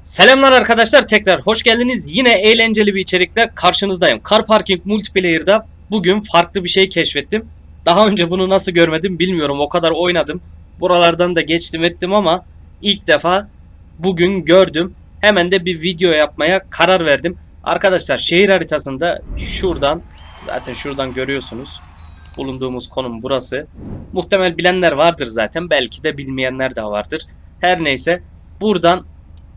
Selamlar arkadaşlar tekrar hoş geldiniz. Yine eğlenceli bir içerikle karşınızdayım. Car Parking Multiplayer'da bugün farklı bir şey keşfettim. Daha önce bunu nasıl görmedim bilmiyorum. O kadar oynadım. Buralardan da geçtim ettim ama ilk defa bugün gördüm. Hemen de bir video yapmaya karar verdim. Arkadaşlar şehir haritasında şuradan zaten şuradan görüyorsunuz. Bulunduğumuz konum burası. Muhtemel bilenler vardır zaten. Belki de bilmeyenler de vardır. Her neyse buradan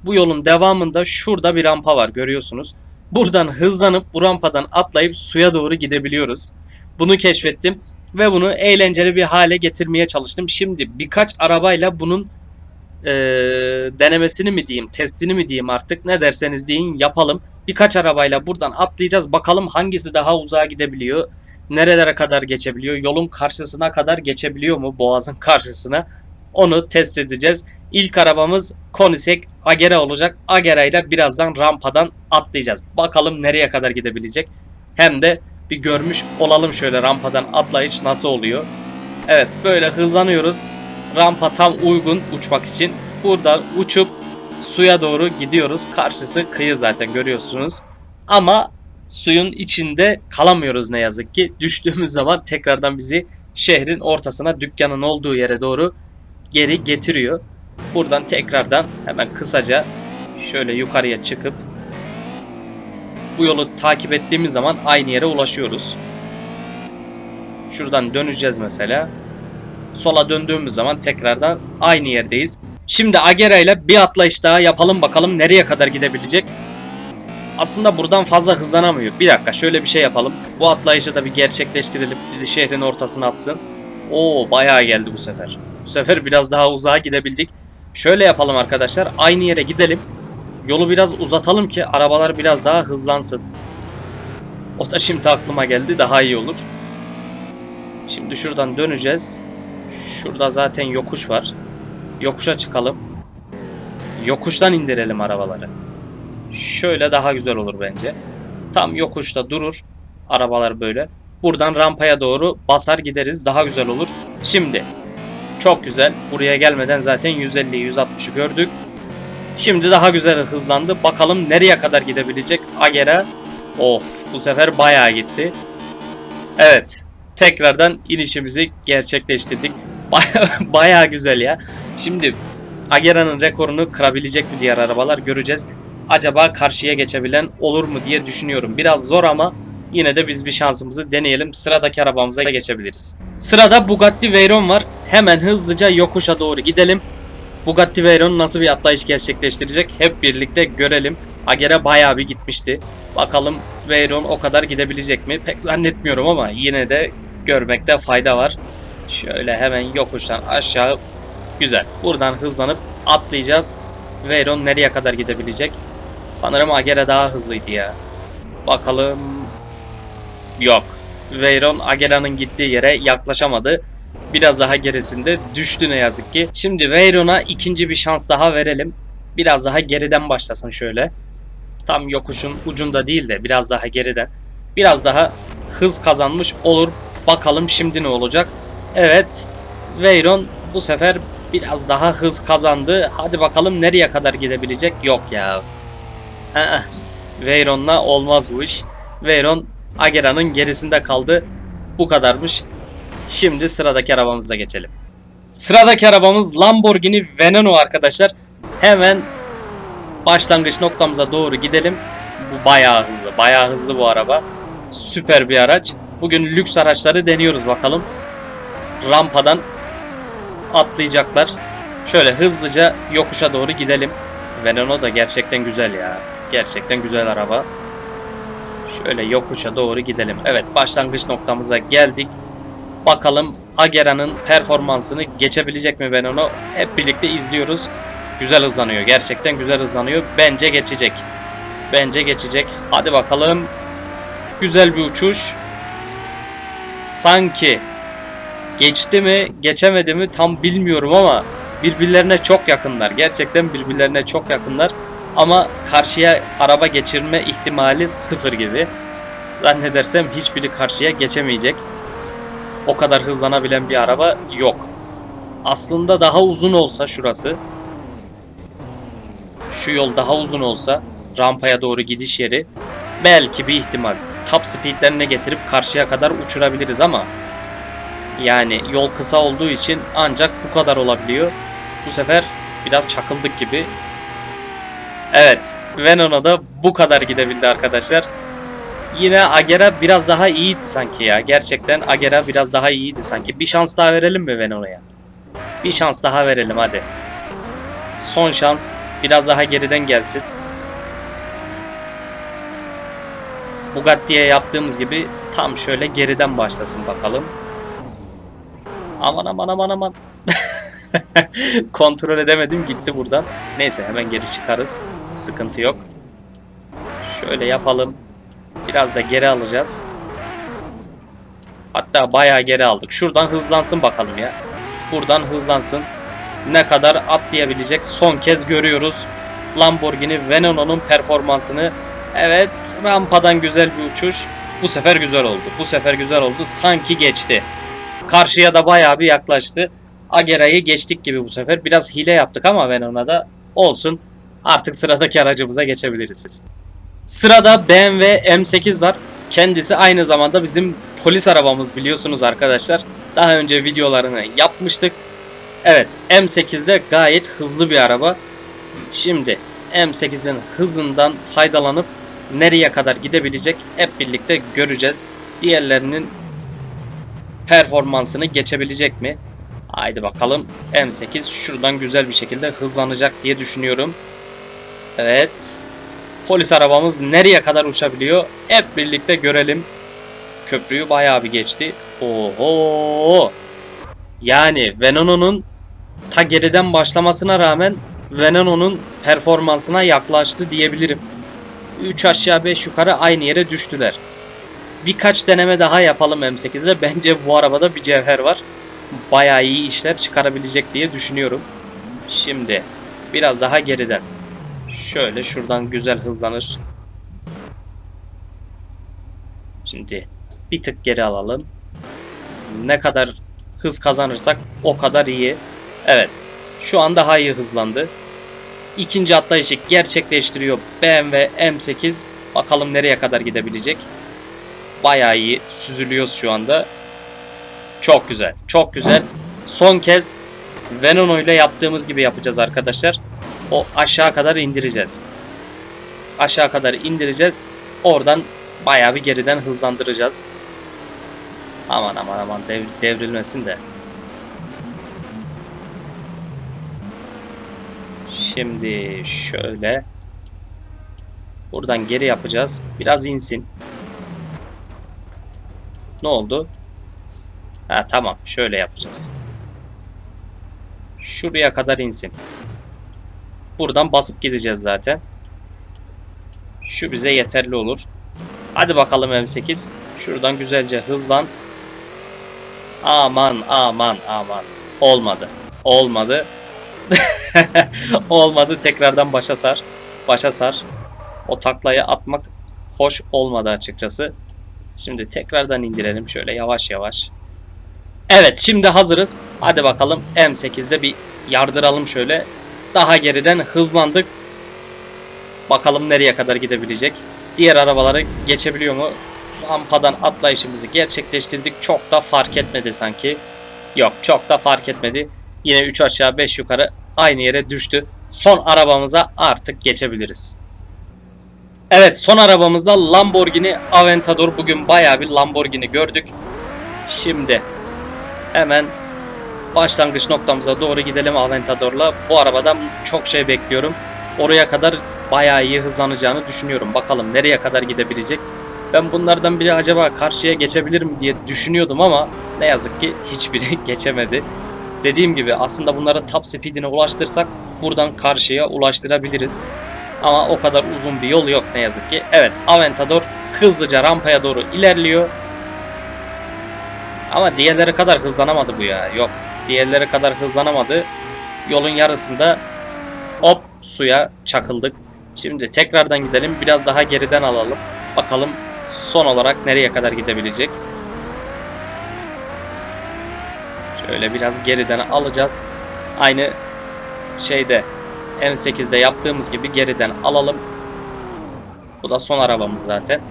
bu yolun devamında şurada bir rampa var görüyorsunuz. Buradan hızlanıp bu rampadan atlayıp suya doğru gidebiliyoruz. Bunu keşfettim ve bunu eğlenceli bir hale getirmeye çalıştım. Şimdi birkaç arabayla bunun eee, denemesini mi diyeyim, testini mi diyeyim artık ne derseniz deyin yapalım. Birkaç arabayla buradan atlayacağız. Bakalım hangisi daha uzağa gidebiliyor. Nerelere kadar geçebiliyor? Yolun karşısına kadar geçebiliyor mu? Boğazın karşısına. Onu test edeceğiz. İlk arabamız Konisek Agera olacak. Agera ile birazdan rampadan atlayacağız. Bakalım nereye kadar gidebilecek. Hem de bir görmüş olalım şöyle rampadan atlayış nasıl oluyor. Evet böyle hızlanıyoruz. Rampa tam uygun uçmak için. Buradan uçup suya doğru gidiyoruz. Karşısı kıyı zaten görüyorsunuz. Ama suyun içinde kalamıyoruz ne yazık ki. Düştüğümüz zaman tekrardan bizi şehrin ortasına dükkanın olduğu yere doğru geri getiriyor. Buradan tekrardan hemen kısaca şöyle yukarıya çıkıp bu yolu takip ettiğimiz zaman aynı yere ulaşıyoruz. Şuradan döneceğiz mesela. Sola döndüğümüz zaman tekrardan aynı yerdeyiz. Şimdi Agera ile bir atlayış daha yapalım bakalım nereye kadar gidebilecek. Aslında buradan fazla hızlanamıyor. Bir dakika şöyle bir şey yapalım. Bu atlayışı da bir gerçekleştirelim. Bizi şehrin ortasına atsın. Oo bayağı geldi bu sefer. Bu sefer biraz daha uzağa gidebildik. Şöyle yapalım arkadaşlar. Aynı yere gidelim. Yolu biraz uzatalım ki arabalar biraz daha hızlansın. O da şimdi aklıma geldi. Daha iyi olur. Şimdi şuradan döneceğiz. Şurada zaten yokuş var. Yokuşa çıkalım. Yokuştan indirelim arabaları. Şöyle daha güzel olur bence. Tam yokuşta durur arabalar böyle. Buradan rampaya doğru basar gideriz. Daha güzel olur. Şimdi çok güzel. Buraya gelmeden zaten 150 160'ı gördük. Şimdi daha güzel hızlandı. Bakalım nereye kadar gidebilecek Agera. Of bu sefer bayağı gitti. Evet. Tekrardan inişimizi gerçekleştirdik. Bayağı, bayağı güzel ya. Şimdi Agera'nın rekorunu kırabilecek mi diğer arabalar göreceğiz. Acaba karşıya geçebilen olur mu diye düşünüyorum. Biraz zor ama yine de biz bir şansımızı deneyelim. Sıradaki arabamıza geçebiliriz. Sırada Bugatti Veyron var. Hemen hızlıca yokuşa doğru gidelim. Bugatti Veyron nasıl bir atlayış gerçekleştirecek hep birlikte görelim. Agera bayağı bir gitmişti. Bakalım Veyron o kadar gidebilecek mi? Pek zannetmiyorum ama yine de görmekte fayda var. Şöyle hemen yokuştan aşağı güzel. Buradan hızlanıp atlayacağız. Veyron nereye kadar gidebilecek? Sanırım Agera daha hızlıydı ya. Bakalım. Yok. Veyron Agera'nın gittiği yere yaklaşamadı. Biraz daha gerisinde düştü ne yazık ki. Şimdi Veyron'a ikinci bir şans daha verelim. Biraz daha geriden başlasın şöyle. Tam yokuşun ucunda değil de biraz daha geriden. Biraz daha hız kazanmış olur. Bakalım şimdi ne olacak? Evet. Veyron bu sefer biraz daha hız kazandı. Hadi bakalım nereye kadar gidebilecek? Yok ya. Aa, Veyron'la olmaz bu iş. Veyron Agera'nın gerisinde kaldı. Bu kadarmış. Şimdi sıradaki arabamıza geçelim. Sıradaki arabamız Lamborghini Veneno arkadaşlar. Hemen başlangıç noktamıza doğru gidelim. Bu bayağı hızlı. Bayağı hızlı bu araba. Süper bir araç. Bugün lüks araçları deniyoruz bakalım. Rampadan atlayacaklar. Şöyle hızlıca yokuşa doğru gidelim. Veneno da gerçekten güzel ya. Gerçekten güzel araba. Şöyle yokuşa doğru gidelim. Evet başlangıç noktamıza geldik. Bakalım Agera'nın performansını geçebilecek mi ben onu hep birlikte izliyoruz. Güzel hızlanıyor. Gerçekten güzel hızlanıyor. Bence geçecek. Bence geçecek. Hadi bakalım. Güzel bir uçuş. Sanki geçti mi geçemedi mi tam bilmiyorum ama birbirlerine çok yakınlar. Gerçekten birbirlerine çok yakınlar. Ama karşıya araba geçirme ihtimali sıfır gibi. Zannedersem hiçbiri karşıya geçemeyecek. O kadar hızlanabilen bir araba yok. Aslında daha uzun olsa şurası. şu yol daha uzun olsa rampaya doğru gidiş yeri belki bir ihtimal top speedlerine getirip karşıya kadar uçurabiliriz ama yani yol kısa olduğu için ancak bu kadar olabiliyor. Bu sefer biraz çakıldık gibi. Evet, Venon'a da bu kadar gidebildi arkadaşlar. Yine Agera biraz daha iyiydi sanki ya. Gerçekten Agera biraz daha iyiydi sanki. Bir şans daha verelim mi Venon'a? Bir şans daha verelim hadi. Son şans. Biraz daha geriden gelsin. Bugatti'ye yaptığımız gibi tam şöyle geriden başlasın bakalım. Aman aman aman aman. Kontrol edemedim gitti buradan. Neyse hemen geri çıkarız. Sıkıntı yok. Şöyle yapalım. Biraz da geri alacağız. Hatta bayağı geri aldık. Şuradan hızlansın bakalım ya. Buradan hızlansın. Ne kadar atlayabilecek son kez görüyoruz. Lamborghini Veneno'nun performansını. Evet rampadan güzel bir uçuş. Bu sefer güzel oldu. Bu sefer güzel oldu. Sanki geçti. Karşıya da bayağı bir yaklaştı. Agera'yı geçtik gibi bu sefer. Biraz hile yaptık ama Venon'a da olsun. Artık sıradaki aracımıza geçebiliriz. Sırada BMW M8 var. Kendisi aynı zamanda bizim polis arabamız biliyorsunuz arkadaşlar. Daha önce videolarını yapmıştık. Evet M8'de gayet hızlı bir araba. Şimdi M8'in hızından faydalanıp nereye kadar gidebilecek hep birlikte göreceğiz. Diğerlerinin performansını geçebilecek mi? Haydi bakalım M8 şuradan güzel bir şekilde hızlanacak diye düşünüyorum. Evet. Polis arabamız nereye kadar uçabiliyor? Hep birlikte görelim. Köprüyü bayağı bir geçti. Oho. Yani Veneno'nun ta geriden başlamasına rağmen Veneno'nun performansına yaklaştı diyebilirim. 3 aşağı 5 yukarı aynı yere düştüler. Birkaç deneme daha yapalım M8'de. Bence bu arabada bir cevher var. Bayağı iyi işler çıkarabilecek diye düşünüyorum. Şimdi biraz daha geriden. Şöyle şuradan güzel hızlanır. Şimdi bir tık geri alalım. Ne kadar hız kazanırsak o kadar iyi. Evet. Şu an daha iyi hızlandı. İkinci atlayışı gerçekleştiriyor BMW M8. Bakalım nereye kadar gidebilecek. Bayağı iyi süzülüyoruz şu anda. Çok güzel. Çok güzel. Son kez Veneno ile yaptığımız gibi yapacağız arkadaşlar. O aşağı kadar indireceğiz. Aşağı kadar indireceğiz. Oradan bayağı bir geriden hızlandıracağız. Aman aman aman dev, devrilmesin de. Şimdi şöyle. Buradan geri yapacağız. Biraz insin. Ne oldu? Ha tamam şöyle yapacağız. Şuraya kadar insin. Buradan basıp gideceğiz zaten. Şu bize yeterli olur. Hadi bakalım M8. Şuradan güzelce hızlan. Aman aman aman. Olmadı. Olmadı. olmadı. Tekrardan başa sar. Başa sar. O taklayı atmak hoş olmadı açıkçası. Şimdi tekrardan indirelim şöyle yavaş yavaş. Evet şimdi hazırız. Hadi bakalım M8'de bir yardıralım şöyle. Daha geriden hızlandık. Bakalım nereye kadar gidebilecek. Diğer arabaları geçebiliyor mu? Rampadan atlayışımızı gerçekleştirdik. Çok da fark etmedi sanki. Yok çok da fark etmedi. Yine 3 aşağı 5 yukarı aynı yere düştü. Son arabamıza artık geçebiliriz. Evet son arabamızda Lamborghini Aventador. Bugün baya bir Lamborghini gördük. Şimdi hemen başlangıç noktamıza doğru gidelim Aventador'la. Bu arabadan çok şey bekliyorum. Oraya kadar bayağı iyi hızlanacağını düşünüyorum. Bakalım nereye kadar gidebilecek. Ben bunlardan biri acaba karşıya geçebilir mi diye düşünüyordum ama ne yazık ki hiçbiri geçemedi. Dediğim gibi aslında bunları top speedine ulaştırsak buradan karşıya ulaştırabiliriz. Ama o kadar uzun bir yol yok ne yazık ki. Evet Aventador hızlıca rampaya doğru ilerliyor. Ama diğerleri kadar hızlanamadı bu ya. Yok. Diğerleri kadar hızlanamadı. Yolun yarısında hop suya çakıldık. Şimdi tekrardan gidelim. Biraz daha geriden alalım. Bakalım son olarak nereye kadar gidebilecek. Şöyle biraz geriden alacağız. Aynı şeyde M8'de yaptığımız gibi geriden alalım. Bu da son arabamız zaten.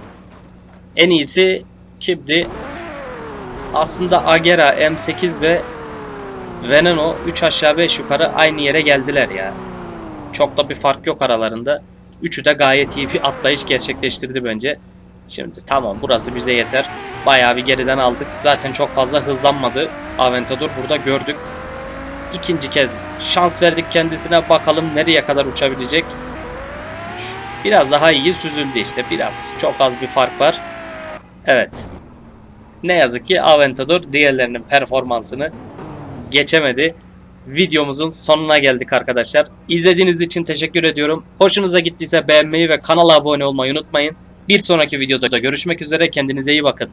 En iyisi kimdi? Aslında Agera, M8 ve Veneno 3 aşağı 5 yukarı aynı yere geldiler ya. Çok da bir fark yok aralarında. Üçü de gayet iyi bir atlayış gerçekleştirdi bence. Şimdi tamam burası bize yeter. Bayağı bir geriden aldık. Zaten çok fazla hızlanmadı. Aventador burada gördük. İkinci kez şans verdik kendisine. Bakalım nereye kadar uçabilecek. Biraz daha iyi süzüldü işte. Biraz çok az bir fark var. Evet. Ne yazık ki Aventador diğerlerinin performansını geçemedi. Videomuzun sonuna geldik arkadaşlar. İzlediğiniz için teşekkür ediyorum. Hoşunuza gittiyse beğenmeyi ve kanala abone olmayı unutmayın. Bir sonraki videoda görüşmek üzere. Kendinize iyi bakın.